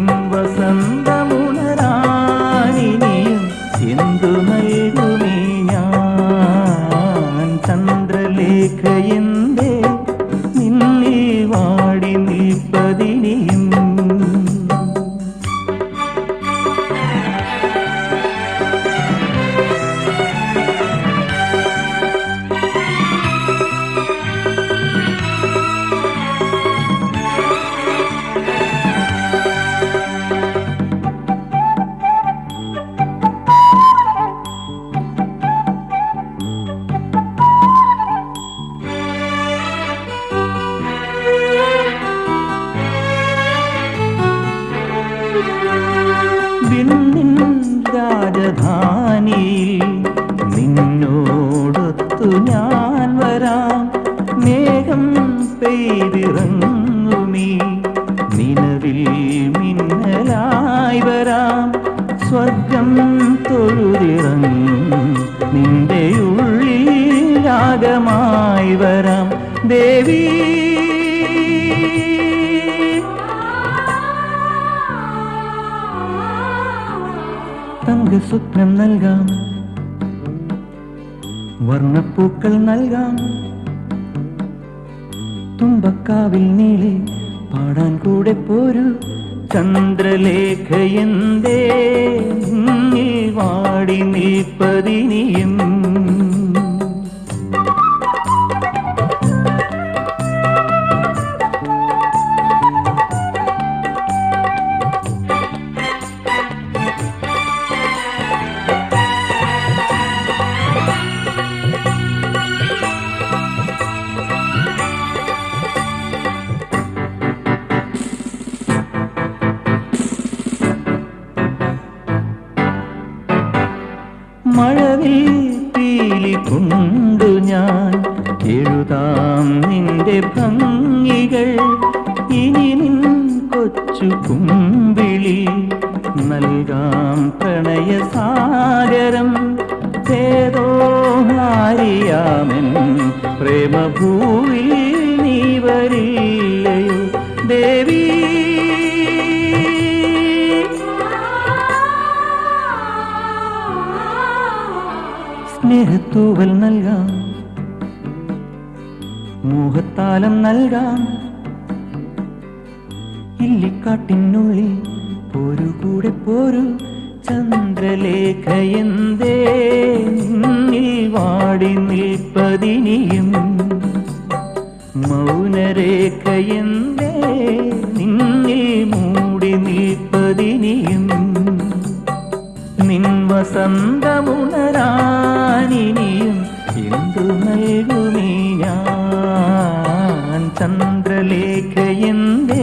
ഇമ്പ സന്തമുണരാനിനിയും എന്തു നൽകുമേ ഞാൻ ചന്ദ്രലേഖയെന്ന് വിണ്ണിൻ രാജധാനിയിൽ നിന്നോടൊത്തു ഞാൻ വരാം. മേഘം പെയ്തിറങ്ങുമീ. നിലവിൽ മിന്നലായി വരാം. സ്വർഗം തൊഴുതിറങ്ങും. നിന്റെ ഉള്ളിൽ രാഗമായി വരാം. ദേവി തങ്കസ്വപ്നം നൽകാം. വർണപ്പൂക്കൾ നൽകാം. തുമ്പക്കാവിൽ നീളെ പാടാൻ കൂടെ പോരു. ചന്ദ്രലേഖ എന്തേ വാടി നിൽപ്പതിനിയും മഴവിൽ പീലി കൊണ്ടു ഞാൻ എഴുതാം നിന്റെ ഭംഗികൾ. ഇനി നിൻ കൊച്ചു കുമ്പിളി നൽകാം പ്രണയസാഗരം. ഏതോ ഹാരിയാമൻ പ്രേമഭൂവിൽ നീ വരില്ലയോ സ്നേഹത്തൂവൽ നൽകാം. മോഹത്താലം നൽകാം. ഇല്ലിക്കാട്ടിനുള്ളിൽ പോരു കൂടെ പോരു. ചന്ദ്രലേഖ എന്തേ നിന്നിൽ വാടി നിൽപ്പതിനിയും. മൗനരേഖ அன்பே